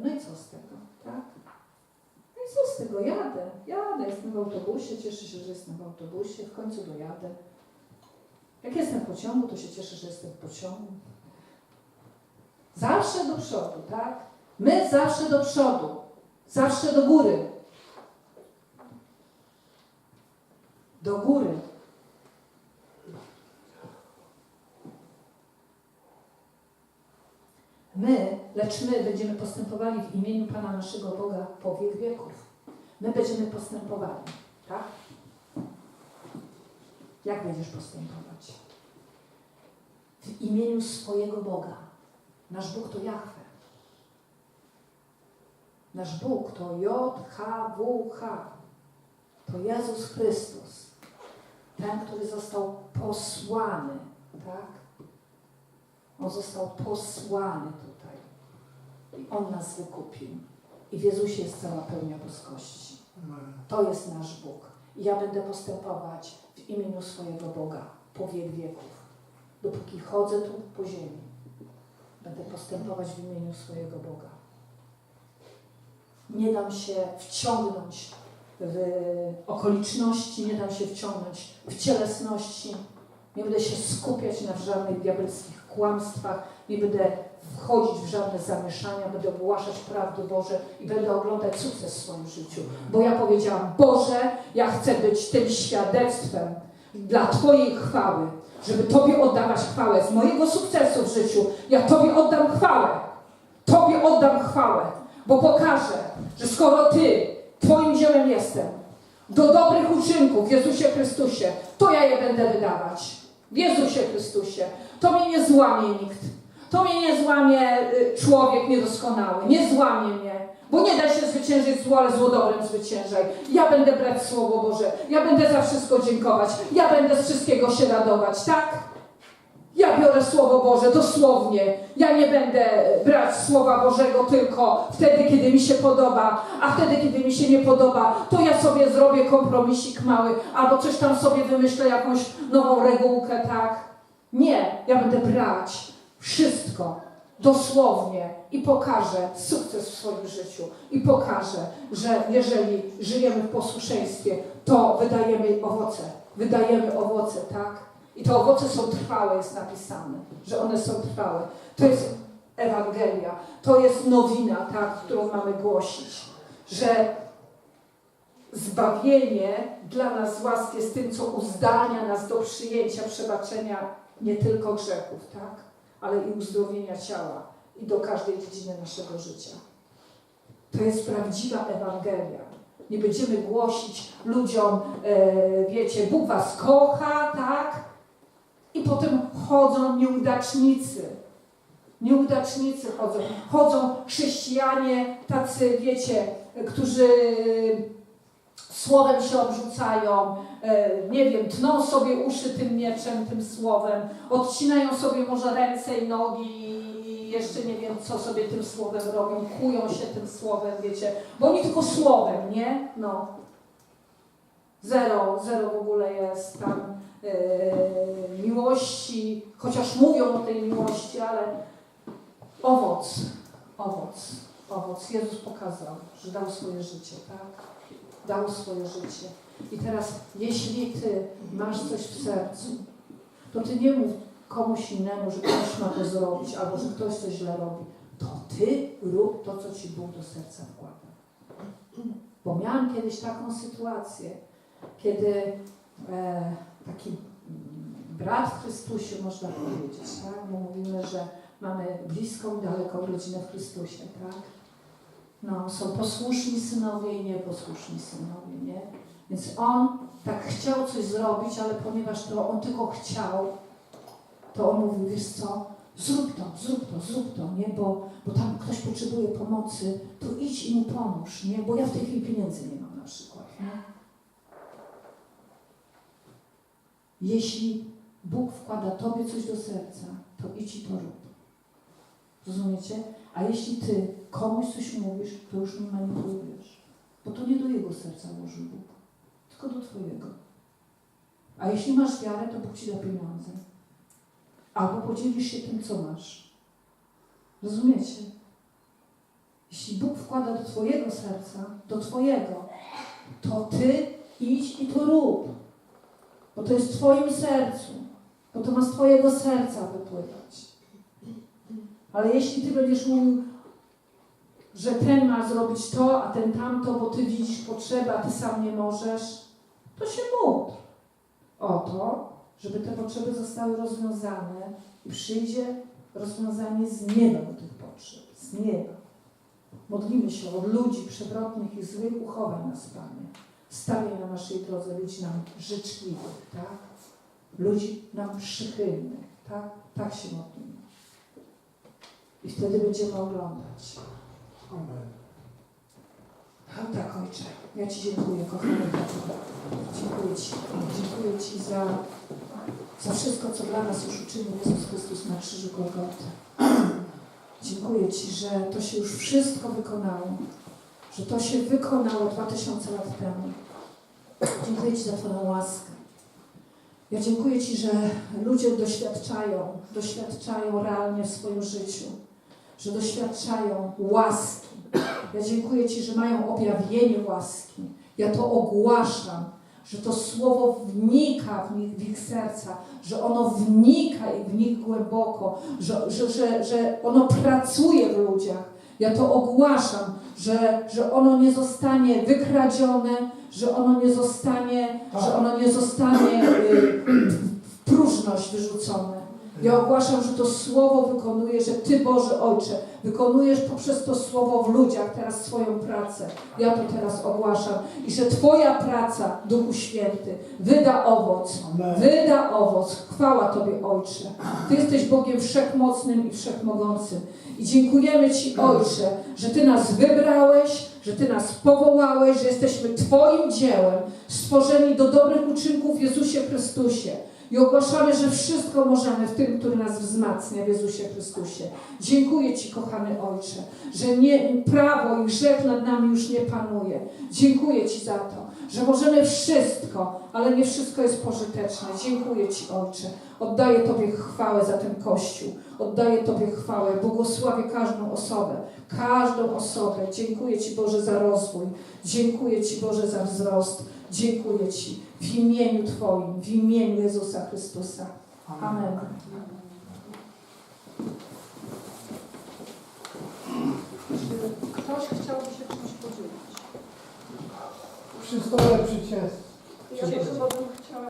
No i co z tego, tak? No i co z tego? Jadę, jadę, jestem w autobusie, cieszę się, że jestem w autobusie, w końcu dojadę. Jak jestem w pociągu, to się cieszę, że jestem w pociągu. Zawsze do przodu, tak? My zawsze do przodu, zawsze do góry. Do góry. My, lecz my będziemy postępowali w imieniu Pana naszego Boga po wiek wieków. My będziemy postępowali, tak? Jak będziesz postępować? W imieniu swojego Boga. Nasz Bóg to Jahwe. Nasz Bóg to J-H-W-H. To Jezus Chrystus. Ten, który został posłany, tak? On został posłany. On nas wykupił. I w Jezusie jest cała pełnia boskości. To jest nasz Bóg. I ja będę postępować w imieniu swojego Boga po wiek wieków. Dopóki chodzę tu po ziemi, będę postępować w imieniu swojego Boga. Nie dam się wciągnąć w okoliczności, nie dam się wciągnąć w cielesności, nie będę się skupiać na żadnych diabelskich kłamstwach, nie będę wchodzić w żadne zamieszania, będę ogłaszać prawdy Boże i będę oglądać sukces w swoim życiu. Bo ja powiedziałam, Boże, ja chcę być tym świadectwem dla Twojej chwały, żeby Tobie oddawać chwałę z mojego sukcesu w życiu. Ja Tobie oddam chwałę. Tobie oddam chwałę, bo pokażę, że skoro Ty, Twoim dziełem jestem, do dobrych uczynków w Jezusie Chrystusie, to ja je będę wydawać. W Jezusie Chrystusie. To mnie nie złamie nikt. To mnie nie złamie y, człowiek niedoskonały. Nie złamie mnie. Bo nie da się zwyciężyć zło, ale zło dobrem zwyciężaj. Ja będę brać Słowo Boże. Ja będę za wszystko dziękować. Ja będę z wszystkiego się radować, tak? Ja biorę Słowo Boże dosłownie. Ja nie będę brać Słowa Bożego tylko wtedy, kiedy mi się podoba, a wtedy, kiedy mi się nie podoba, to ja sobie zrobię kompromisik mały, albo coś tam sobie wymyślę, jakąś nową regułkę, tak? Nie, ja będę brać wszystko dosłownie i pokażę sukces w swoim życiu i pokażę, że jeżeli żyjemy w posłuszeństwie, to wydajemy owoce. Wydajemy owoce, tak? I te owoce są trwałe, jest napisane, że one są trwałe. To jest Ewangelia, to jest nowina, tak, którą mamy głosić, że zbawienie dla nas łaski jest tym, co uzdalnia nas do przyjęcia, przebaczenia nie tylko grzechów, tak, ale i uzdrowienia ciała i do każdej dziedziny naszego życia. To jest prawdziwa Ewangelia. Nie będziemy głosić ludziom, e, wiecie, Bóg was kocha, tak? I potem chodzą nieudacznicy. Nieudacznicy chodzą. Chodzą chrześcijanie tacy, wiecie, którzy słowem się obrzucają, e, nie wiem, tną sobie uszy tym mieczem, tym słowem, odcinają sobie może ręce i nogi i jeszcze nie wiem, co sobie tym słowem robią, kują się tym słowem, wiecie, bo oni tylko słowem, nie? No. Zero, zero w ogóle jest tam e, miłości, chociaż mówią o tej miłości, ale owoc, owoc, owoc. Jezus pokazał, że dał swoje życie, tak? Dał swoje życie. I teraz, jeśli Ty masz coś w sercu, to Ty nie mów komuś innemu, że ktoś ma to zrobić, albo że ktoś coś źle robi. To Ty rób to, co Ci Bóg do serca wkłada. Bo miałam kiedyś taką sytuację, kiedy e, taki brat w Chrystusie, można powiedzieć, tak? Bo mówimy, że mamy bliską daleką rodzinę w Chrystusie, tak? No, są posłuszni synowie i nieposłuszni synowie, nie? Więc on tak chciał coś zrobić, ale ponieważ to on tylko chciał, to on mówił, wiesz co, zrób to, zrób to, zrób to, nie? Bo, bo tam ktoś potrzebuje pomocy, to idź i mu pomóż, nie? Bo ja w tej chwili pieniędzy nie mam na przykład, nie? Jeśli Bóg wkłada Tobie coś do serca, to idź i to rób. Rozumiecie? A jeśli Ty komuś coś mówisz, to już nie manipulujesz. Bo to nie do Jego serca włoży Bóg, tylko do Twojego. A jeśli masz wiarę, to Bóg Ci da pieniądze. Albo podzielisz się tym, co masz. Rozumiecie? Jeśli Bóg wkłada do Twojego serca, do Twojego, to Ty idź i to rób. Bo to jest w Twoim sercu. Bo to ma z Twojego serca wypływać. Ale jeśli Ty będziesz mówił, że ten ma zrobić to, a ten tamto, bo Ty widzisz potrzebę, a Ty sam nie możesz, to się módl o to, żeby te potrzeby zostały rozwiązane i przyjdzie rozwiązanie z nieba do tych potrzeb. Z nieba. Modlimy się od ludzi przewrotnych i złych uchowań nas, Panie. Stawiaj na naszej drodze ludzi nam życzliwych, tak? Ludzi nam przychylnych, tak? Tak się modlimy. I wtedy będziemy oglądać. Amen. Tak, Ojcze, ja Ci dziękuję, kochany. Dziękuję Ci. Dziękuję Ci za, za wszystko, co dla nas już uczynił Jezus Chrystus na krzyżu Golgoty. Dziękuję Ci, że to się już wszystko wykonało. Że to się wykonało 2000 lat temu. Dziękuję Ci za Twoją łaskę. Ja dziękuję Ci, że ludzie doświadczają, doświadczają realnie w swoim życiu, że doświadczają łaski. Ja dziękuję Ci, że mają objawienie łaski. Ja to ogłaszam, że to słowo wnika w nich, w ich serca, że ono wnika i w nich głęboko, że, że, że, że ono pracuje w ludziach. Ja to ogłaszam, że, że ono nie zostanie wykradzione, że ono nie zostanie, że ono nie zostanie y, w próżność wyrzucone. Ja ogłaszam, że to słowo wykonuje, że Ty, Boże Ojcze, wykonujesz poprzez to słowo w ludziach teraz swoją pracę. Ja to teraz ogłaszam. I że Twoja praca, Duchu Święty, wyda owoc. Amen. Wyda owoc. Chwała Tobie, Ojcze. Ty jesteś Bogiem wszechmocnym i wszechmogącym. I dziękujemy Ci, Ojcze, że Ty nas wybrałeś, że Ty nas powołałeś, że jesteśmy Twoim dziełem, stworzeni do dobrych uczynków w Jezusie Chrystusie. I ogłaszamy, że wszystko możemy w tym, który nas wzmacnia w Jezusie Chrystusie. Dziękuję Ci, kochany Ojcze, że nie, prawo i grzech nad nami już nie panuje. Dziękuję Ci za to, że możemy wszystko, ale nie wszystko jest pożyteczne. Dziękuję Ci, Ojcze. Oddaję Tobie chwałę za ten Kościół. Oddaję Tobie chwałę. Błogosławię każdą osobę. Każdą osobę. Dziękuję Ci, Boże, za rozwój. Dziękuję Ci, Boże, za wzrost. Dziękuję Ci w imieniu Twoim, w imieniu Jezusa Chrystusa. Amen. Czy ktoś chciałby się czymś podzielić? Przy stole przycięstwo. Ja bym